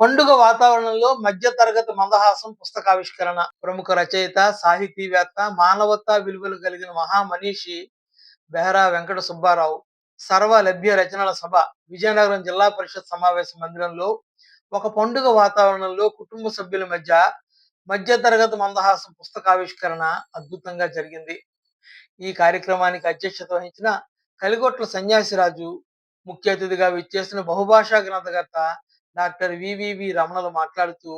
పండుగ వాతావరణంలో మధ్య తరగతి మందహాసం పుస్తకావిష్కరణ. ప్రముఖ రచయిత సాహితీవేత్త మానవతా విలువలు కలిగిన మహామనీషి బెహరా వెంకట సుబ్బారావు. సర్వ లభ్య రచనల సభ విజయనగరం జిల్లా పరిషత్ సమావేశ మందిరంలో ఒక పండుగ వాతావరణంలో కుటుంబ సభ్యుల మధ్య మధ్య తరగతి మందహాసం పుస్తకావిష్కరణ అద్భుతంగా జరిగింది. ఈ కార్యక్రమానికి అధ్యక్షత వహించిన కలిగొట్ల సన్యాసిరాజు ముఖ్య అతిథిగా విచ్చేసిన బహుభాషా గ్రంథకర్త డాక్టర్ వివివి రమణలు మాట్లాడుతూ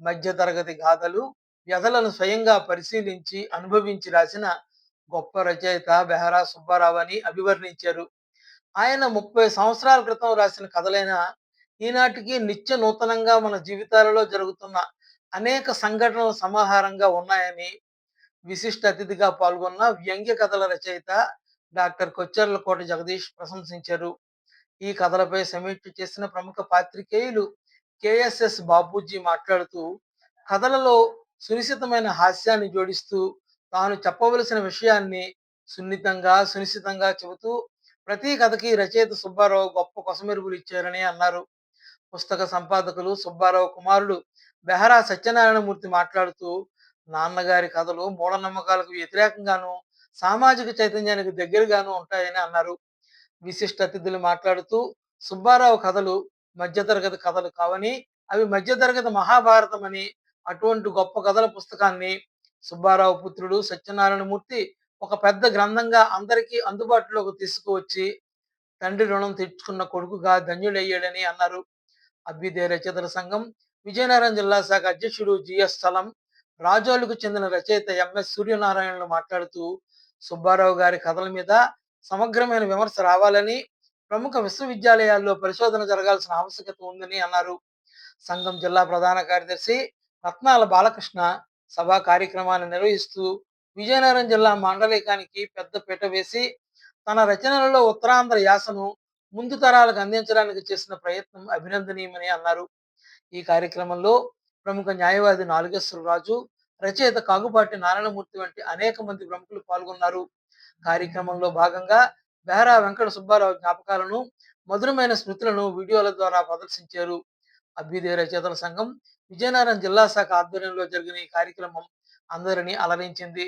మధ్య తరగతి గాథలు వ్యధలను స్వయంగా పరిశీలించి అనుభవించి రాసిన గొప్ప రచయిత బెహరా సుబ్బారావు అని అభివర్ణించారు. ఆయన ముప్పై సంవత్సరాల క్రితం రాసిన కథలైన ఈనాటికి నిత్య నూతనంగా మన జీవితాలలో జరుగుతున్న అనేక సంఘటనల సమాహారంగా ఉన్నాయని విశిష్ట అతిథిగా పాల్గొన్న వ్యంగ్య కథల రచయిత డాక్టర్ కొచ్చెర్లకోట జగదీష్ ప్రశంసించారు. ఈ కథలపై సమీక్ష చేసిన ప్రముఖ పాత్రికేయులు కేఎస్ఎస్ బాబూజీ మాట్లాడుతూ కథలలో సునిశ్చితమైన హాస్యాన్ని జోడిస్తూ తాను చెప్పవలసిన విషయాన్ని సున్నితంగా సునిశ్చితంగా చెబుతూ ప్రతి కథకి రచయిత సుబ్బారావు గొప్ప కొసమెరుగులు ఇచ్చారని అన్నారు. పుస్తక సంపాదకులు సుబ్బారావు కుమారుడు బెహరా సత్యనారాయణమూర్తి మాట్లాడుతూ నాన్నగారి కథలు మూఢనమ్మకాలకు వ్యతిరేకంగాను సామాజిక చైతన్యానికి దగ్గరగాను ఉంటాయని అన్నారు. విశిష్ట అతిథులు మాట్లాడుతూ సుబ్బారావు కథలు మధ్యతరగతి కథలు కావని అవి మధ్యతరగతి మహాభారతం అని అటువంటి గొప్ప కథల పుస్తకాన్ని సుబ్బారావు పుత్రుడు సత్యనారాయణమూర్తి ఒక పెద్ద గ్రంథంగా అందరికీ అందుబాటులోకి తీసుకువచ్చి తండ్రి రుణం తీర్చుకున్న కొడుకుగా ధన్యుడయ్యాడని అన్నారు. అభ్యుదయ రచయితల సంఘం విజయనగరం జిల్లా శాఖ అధ్యక్షుడు జిఎస్ స్థలం రాజోలుకు చెందిన రచయిత ఎంఎస్ సూర్యనారాయణలు మాట్లాడుతూ సుబ్బారావు గారి కథల మీద సమగ్రమైన విమర్శ రావాలని ప్రముఖ విశ్వవిద్యాలయాల్లో పరిశోధన జరగాల్సిన ఆవశ్యకత ఉందని అన్నారు. సంఘం జిల్లా ప్రధాన కార్యదర్శి రత్నాల బాలకృష్ణ సభా కార్యక్రమాన్ని నిర్వహిస్తూ విజయనగరం జిల్లా మాండలికానికి పెద్ద పీట వేసి తన రచనలలో ఉత్తరాంధ్ర యాసను ముందు తరాలకు అందించడానికి చేసిన ప్రయత్నం అభినందనీయమని అన్నారు. ఈ కార్యక్రమంలో ప్రముఖ న్యాయవాది నాలుగేశ్వరరాజు రచయిత కాగుపాటి నారాయణమూర్తి వంటి అనేక మంది ప్రముఖులు పాల్గొన్నారు. కార్యక్రమంలో భాగంగా బెహరా వెంకట సుబ్బారావు జ్ఞాపకాలను మధురమైన స్మృతులను వీడియోల ద్వారా ప్రదర్శించారు. అభ్యుదయ రచయితల సంఘం విజయనగరం జిల్లా శాఖ ఆధ్వర్యంలో జరిగిన ఈ కార్యక్రమం అందరినీ అలరించింది.